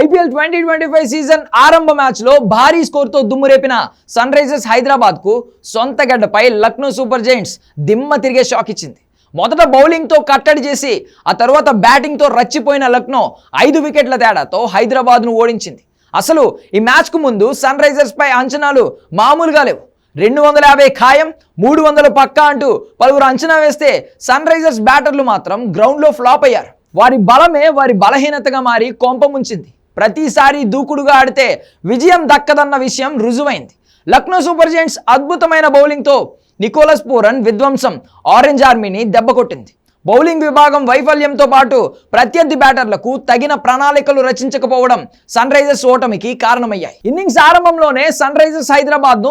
IPL twenty twenty five season ఆరంభ మ్యాచ్లో భారీ స్కోర్తో దుమ్మురేపిన సన్ రైజర్స్ హైదరాబాద్కు సొంత గడ్డపై లక్నో సూపర్ జైంట్స్ దిమ్మ తిరిగే షాక్ ఇచ్చింది. మొదట బౌలింగ్తో కట్టడి చేసి ఆ తర్వాత బ్యాటింగ్తో రచ్చిపోయిన లక్నో ఐదు వికెట్ల తేడాతో హైదరాబాద్ను ఓడించింది. అసలు ఈ మ్యాచ్కు ముందు సన్ రైజర్స్పై అంచనాలు మామూలుగా లేవు. రెండు వందల యాభై ఖాయం మూడు వందలు పక్కా అంటూ పలువురు అంచనా వేస్తే సన్ రైజర్స్ బ్యాటర్లు మాత్రం గ్రౌండ్లో ఫ్లాప్ అయ్యారు. వారి బలమే వారి బలహీనతగా మారి కొంప ముంచింది. ప్రతిసారి దూకుడుగా ఆడితే విజయం దక్కదన్న విషయం రుజువైంది. లక్నో సూపర్ జెయింట్స్ అద్భుతమైన బౌలింగ్తో నికోలస్ పూరన్ విధ్వంసం ఆరెంజ్ ఆర్మీని దెబ్బకొట్టింది బౌలింగ్ విభాగం వైఫల్యంతో పాటు ప్రత్యర్థి బ్యాటర్లకు తగిన ప్రణాళికలు రచించకపోవడం సన్ రైజర్స్ ఓటమికి కారణమయ్యాయి. ఇన్నింగ్స్ ఆరంభంలోనే సన్ రైజర్స్ హైదరాబాద్ను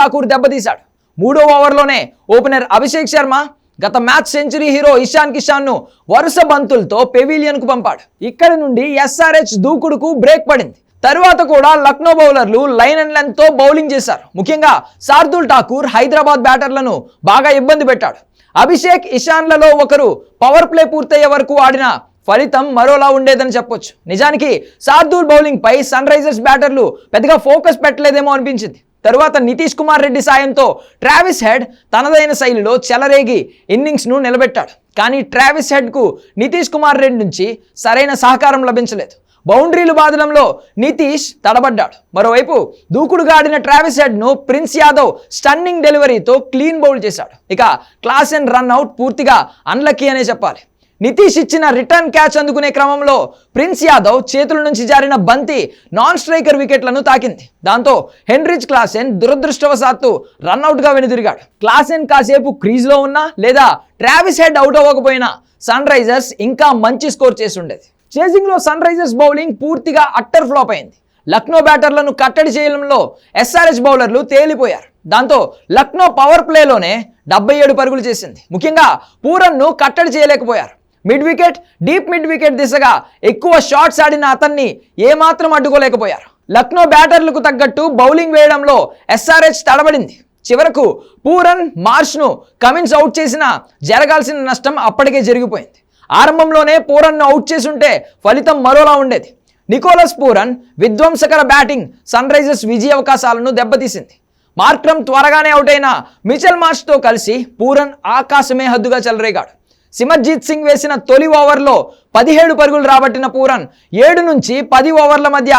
ఠాకూర్ దెబ్బతీశాడు. మూడో ఓవర్లోనే ఓపెనర్ అభిషేక్ శర్మ గత మ్యాచ్ సెంచరీ హీరో ఇషాన్ కిషాన్ను వరుస బంతులతో పెవిలియన్కు పంపాడు. ఇక్కడి నుండి ఎస్ఆర్హెచ్ దూకుడుకు బ్రేక్ పడింది. తరువాత కూడా లక్నో బౌలర్లు లైన్ అండ్ లెంత్తో బౌలింగ్ చేశారు. ముఖ్యంగా శార్దుల్ ఠాకూర్ హైదరాబాద్ బ్యాటర్లను బాగా ఇబ్బంది పెట్టాడు. అభిషేక్ ఇషాన్లలో ఒకరు పవర్ ప్లే పూర్తయ్యే వరకు ఆడిన ఫలితం మరోలా ఉండేదని చెప్పొచ్చు. నిజానికి శార్దూల్ బౌలింగ్ పై సన్ రైజర్స్ బ్యాటర్లు పెద్దగా ఫోకస్ పెట్టలేదేమో అనిపించింది. తరువాత నితీష్ కుమార్ రెడ్డి సాయంతో ట్రావిస్ హెడ్ తనదైన శైలిలో చెలరేగి ఇన్నింగ్స్ను నిలబెట్టాడు. కానీ ట్రావిస్ హెడ్కు నితీష్ కుమార్ రెడ్డి నుంచి సరైన సహకారం లభించలేదు. బౌండరీలు బాదడంలో నితీష్ తడబడ్డాడు. మరోవైపు దూకుడుగాడిన ట్రావిస్ హెడ్ను ప్రిన్స్ యాదవ్ స్టన్నింగ్ డెలివరీతో క్లీన్ బౌల్ చేశాడు. ఇక క్లాస్ అండ్ రన్ అవుట్ పూర్తిగా అన్లక్కీ అనే చెప్పాలి. నితీష్ ఇచ్చిన రిటర్న్ క్యాచ్ అందుకునే క్రమంలో ప్రిన్స్ యాదవ్ చేతుల నుంచి జారిన బంతి నాన్ స్ట్రైకర్ వికెట్లను తాకింది. దాంతో హెన్రిచ్ క్లాసెన్ దురదృష్టవశాత్తు రన్అట్గా వెనుదిరిగాడు. క్లాసెన్ కాసేపు క్రీజ్లో ఉన్నా లేదా ట్రావిస్ హెడ్ అవుట్ అవ్వకపోయినా సన్ రైజర్స్ ఇంకా మంచి స్కోర్ చేసి ఉండేది చేసింగ్లో సన్ రైజర్స్ బౌలింగ్ పూర్తిగా అట్టర్ ఫ్లాప్ అయింది. లక్నో బ్యాటర్లను కట్టడి చేయడంలో ఎస్ఆర్హెచ్ బౌలర్లు తేలిపోయారు. దాంతో లక్నో పవర్ ప్లేలోనే డెబ్బై ఏడు పరుగులు చేసింది. ముఖ్యంగా పూరన్ను కట్టడి చేయలేకపోయారు. Mid wicket deep mid wicket దిశగా ఎక్కువ షాట్స్ ఆడిన అతన్ని ఏమాత్రం అడ్డుకోలేకపోయారు. లక్నో బ్యాటర్లకు తగ్గట్టు బౌలింగ్ వేయడంలో ఎస్ఆర్హెచ్ తడబడింది. చివరకు పూరన్ మార్ష్ను కమిన్స్ అవుట్ చేసినా జరగాల్సిన నష్టం అప్పటికే జరిగిపోయింది. ఆరంభంలోనే పూరన్ను అవుట్ చేసుంటే ఫలితం మరోలా ఉండేది. నికోలస్ పూరన్ విధ్వంసకర బ్యాటింగ్ సన్ రైజర్స్ విజయ అవకాశాలను దెబ్బతీసింది. మార్క్రమ్ త్వరగానే అవుట్ అయిన మిచెల్ మార్ష్తో కలిసి పూరన్ ఆకాశమే హద్దుగా చెలరేగాడు. సిమర్జీత్ సింగ్ వేసిన తొలి ఓవర్లో పదిహేడు పరుగులు రాబట్టిన పూరన్ ఏడు నుంచి పది ఓవర్ల మధ్య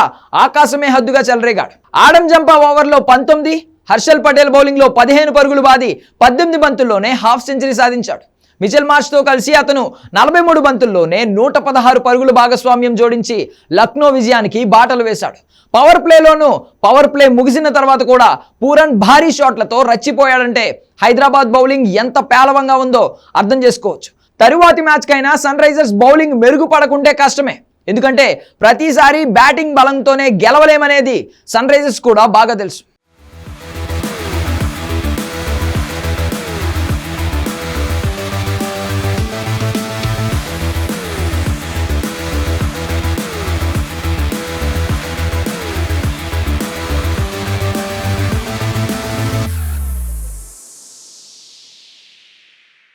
ఆకాశమే హద్దుగా చెలరేగాడు. ఆడం జంపా ఓవర్లో పంతొమ్మిది హర్షల్ పటేల్ బౌలింగ్లో పదిహేను పరుగులు బాది పద్దెనిమిది బంతుల్లోనే హాఫ్ సెంచరీ సాధించాడు. మిచెల్ మార్చ్తో కలిసి అతను నలభై మూడు బంతుల్లోనే నూట పదహారు పరుగులు భాగస్వామ్యం జోడించి లక్నో విజయానికి బాటలు వేశాడు. పవర్ ప్లేలోనూ పవర్ ప్లే ముగిసిన తర్వాత కూడా పూరన్ భారీ షాట్లతో రచ్చిపోయాడంటే హైదరాబాద్ బౌలింగ్ ఎంత పేలవంగా ఉందో అర్థం చేసుకోవచ్చు. తరువాతి మ్యాచ్కైనా సన్ రైజర్స్ బౌలింగ్ మెరుగుపడకుంటే కష్టమే. ఎందుకంటే ప్రతిసారి బ్యాటింగ్ బలంతోనే గెలవలేమనేది సన్ రైజర్స్ కూడా బాగా తెలుసు.